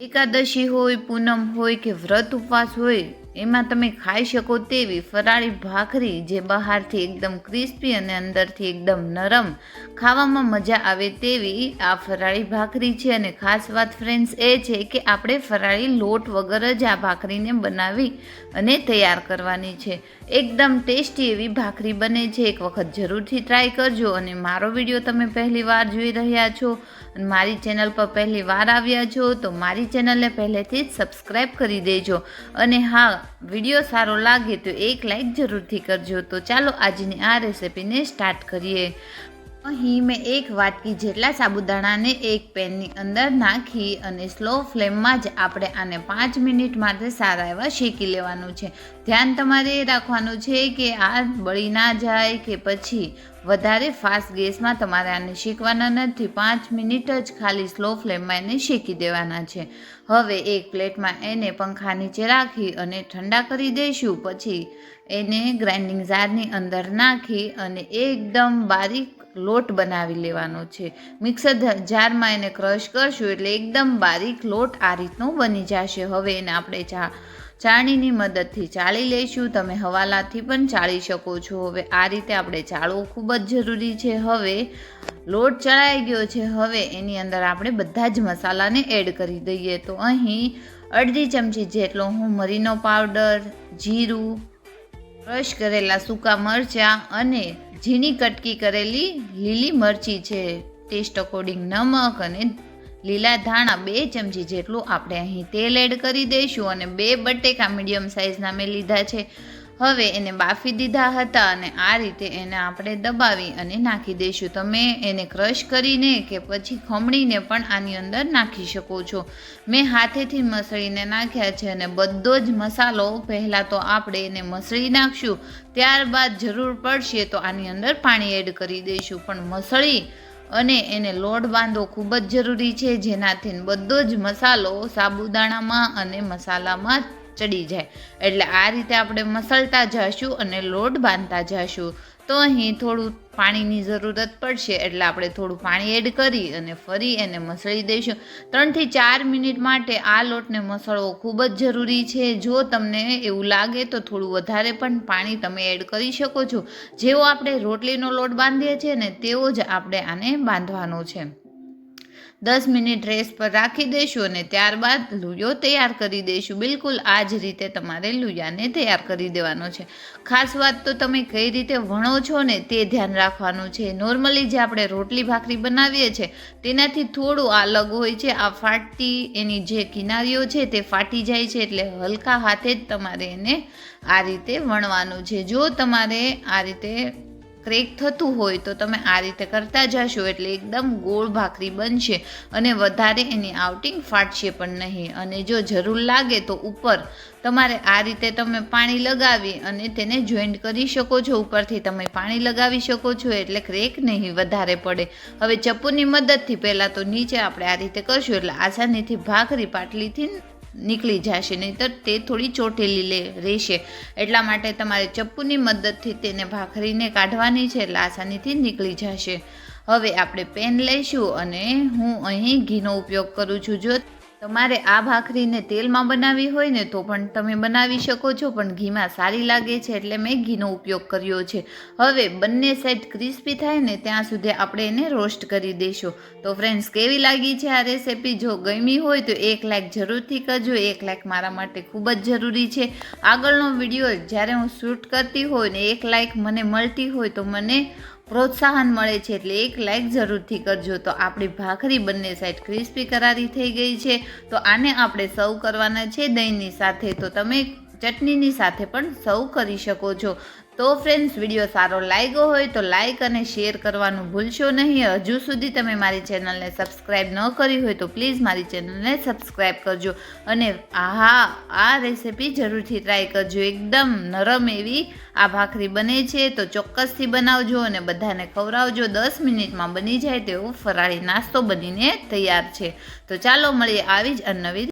એકાદશી હોય, પૂનમ હોય કે વ્રત ઉપવાસ હોય, એમાં તમે ખાઈ શકો તેવી ફરાળી ભાખરી જે બહારથી એકદમ ક્રિસ્પી અને અંદરથી એકદમ નરમ ખાવામાં મજા આવે તેવી આ ફરાળી ભાખરી છે. અને ખાસ વાત ફ્રેન્ડ્સ એ છે કે આપણે ફરાળી લોટ વગર જ આ ભાખરીને બનાવી અને તૈયાર કરવાની છે. એકદમ ટેસ્ટી એવી ભાખરી બને છે. એક વખત જરૂરથી ટ્રાય કરજો અને મારો વીડિયો તમે પહેલી વાર જોઈ રહ્યા છો. અને મારી ચેનલ પર પહેલી વાર આવ્યા છો તો મારી ચેનલને પહેલેથી જ સબસ્ક્રાઈબ કરી દેજો. અને હા વીડિયો સારો લાગે તો એક લાઈક જરૂરથી કરજો. તો ચાલો આજની આ રેસિપીને સ્ટાર્ટ કરીએ. અહીં મેં એક વાટકી જેટલા સાબુદાણાને એક પેનની અંદર નાખી અને સ્લો ફ્લેમમાં જ આપણે આને પાંચ મિનિટ માટે સારા એવા શેકી લેવાનું છે. ધ્યાન તમારે એ રાખવાનું છે કે આ બળી ના જાય કે પછી વધારે ફાસ્ટ ગેસમાં તમારે આને શેકવાના નથી. પાંચ મિનિટ જ ખાલી સ્લો ફ્લેમમાં એને શેકી દેવાના છે. હવે એક પ્લેટમાં એને પંખા નીચે રાખી અને ઠંડા કરી દઈશું. પછી એને ગ્રાઇન્ડિંગ જારની અંદર નાખી અને એકદમ બારીક લોટ બનાવી લેવાનો છે. મિક્સર જારમાં એને ક્રશ કરશું એટલે એકદમ બારીક લોટ આ રીતનો બની જશે. હવે એને આપણે ચા ચાળણીની મદદથી ચાળી લઈશું. તમે હવાલાથી પણ ચાળી શકો છો. હવે આ રીતે આપણે ચાળવું ખૂબ જ જરૂરી છે. હવે લોટ ચડાઈ ગયો છે. હવે એની અંદર આપણે બધા જ મસાલાને એડ કરી દઈએ. તો અહીં અડધી ચમચી જેટલો હું મરીનો પાવડર, જીરું, ક્રશ કરેલા સૂકા મરચાં અને ઝીણી કટકી કરેલી લીલી મરચી છે. ટેસ્ટ અકોર્ડિંગ નમક અને લીલા ધાણા બે ચમચી જેટલું આપણે અહીં તેલ એડ કરી દઈશું અને બે બટેકા મીડિયમ સાઇઝના મેં લીધા છે. હવે એને બાફી દીધા હતા અને આ રીતે એને આપણે દબાવી અને નાખી દઈશું. તમે એને ક્રશ કરીને કે પછી ખમણીને પણ આની અંદર નાખી શકો છો. મેં હાથેથી મસળીને નાખ્યા છે અને બધો જ મસાલો પહેલાં તો આપણે એને મસળી નાખશું. ત્યારબાદ જરૂર પડશે તો આની અંદર પાણી એડ કરી દઈશું. પણ મસળી અને એને લોટ બાંધવો ખૂબ જ જરૂરી છે, જેનાથી બધો જ મસાલો સાબુદાણામાં અને મસાલામાં ચડી જાય. એટલે આ રીતે આપણે મસળતા જઈશું અને લોટ બાંધતા જઈશું. તો અહીં થોડું પાણીની જરૂરત પડશે. એટલે આપણે થોડું પાણી એડ કરી અને ફરી એને મસળી દઈશું. ત્રણથી ચાર મિનિટ માટે આ લોટને મસળવો ખૂબ જ જરૂરી છે. જો તમને એવું લાગે તો થોડું વધારે પણ પાણી તમે એડ કરી શકો છો. જેવો આપણે રોટલીનો લોટ બાંધીએ છીએ ને તેવો જ આપણે આને બાંધવાનો છે. દસ મિનિટ રેસ પર રાખી દઈશું અને ત્યારબાદ લુયો તૈયાર કરી દઈશું બિલકુલ આ જ રીતે તમારે લુયાને તૈયાર કરી દેવાનો છે. ખાસ વાત તો તમે કઈ રીતે વણો છો ને તે ધ્યાન રાખવાનું છે. નોર્મલી જે આપણે રોટલી ભાખરી બનાવીએ છીએ તેનાથી થોડું અલગ હોય છે. આ ફાટતી એની જે કિનારીઓ છે તે ફાટી જાય છે એટલે હલકા હાથે જ તમારે એને આ રીતે વણવાનું છે. જો તમારે આ રીતે ક્રેક થતું હોય તો તમે આ રીતે કરતા જશો એટલે એકદમ ગોળ ભાખરી બનશે અને વધારે એની આઉટિંગ ફાટશે પણ નહીં. અને જો જરૂર લાગે તો ઉપર તમારે આ રીતે તમે પાણી લગાવી અને તેને જોઈન્ટ કરી શકો છો. ઉપરથી તમે પાણી લગાવી શકો છો એટલે ક્રેક નહીં, વધારે પડે. હવે ચપ્પુની મદદથી પહેલાં તો નીચે આપણે આ રીતે કરશું એટલે આસાનીથી ભાખરી પાટલીથી નીકળી જશે, નહીંતર તે થોડી ચોટેલી લે, રહેશે. એટલા માટે તમારે ચપ્પુની મદદથી તેને ભાખરીને કાઢવાની છે, એટલે આસાનીથી નીકળી જશે. હવે આપણે પેન લઈશું અને હું અહીં ઘીનો ઉપયોગ કરું છું. જો તમારે આ ભાખરીને તેલમાં બનાવવી હોય ને તો પણ તમે બનાવી શકો છો, પણ ઘીમાં સારી લાગે છે એટલે મેં ઘીનો ઉપયોગ કર્યો છે. હવે બંને સાઈડ ક્રિસ્પી થાય ને ત્યાં સુધી આપણે એને રોસ્ટ કરી દઈશું. તો ફ્રેન્ડ્સ કેવી લાગી છે આ રેસીપી જો ગમી હોય તો એક લાઈક જરૂરથી કરજો, એક લાઈક મારા માટે ખૂબ જ જરૂરી છે. આગળનો વીડિયો જ્યારે હું શૂટ કરતી હોય ને એક લાઈક મને મળતી હોય તો મને પ્રોત્સાહન મળે છે એટલે એક લાઈક જરૂરથી કરજો. તો આપણી ભાખરી બંને સાઈડ ક્રિસ્પી કરારી થઈ ગઈ છે. તો આને આપણે સર્વ કરવાના છે દહીંની સાથે. તો તમે ચટણીની સાથે પણ સર્વ કરી શકો છો. તો ફ્રેન્ડ્સ વીડિયો સારો લાગ્યો હોય તો લાઇક અને શેર કરવાનું ભૂલશો નહીં. હજુ સુધી તમે મારી ચેનલને સબસ્ક્રાઈબ ન કરી હોય તો પ્લીઝ મારી ચેનલને સબસ્ક્રાઈબ કરજો. અને હા, આ રેસિપી જરૂરથી ટ્રાય કરજો. એકદમ નરમ એવી આ ભાખરી બને છે. તો ચોક્કસથી બનાવજો અને બધાને ખવડાવજો. દસ મિનિટમાં બની જાય તેવો ફરાળી નાસ્તો બનીને તૈયાર છે. તો ચાલો મળીએ આવી જ નવી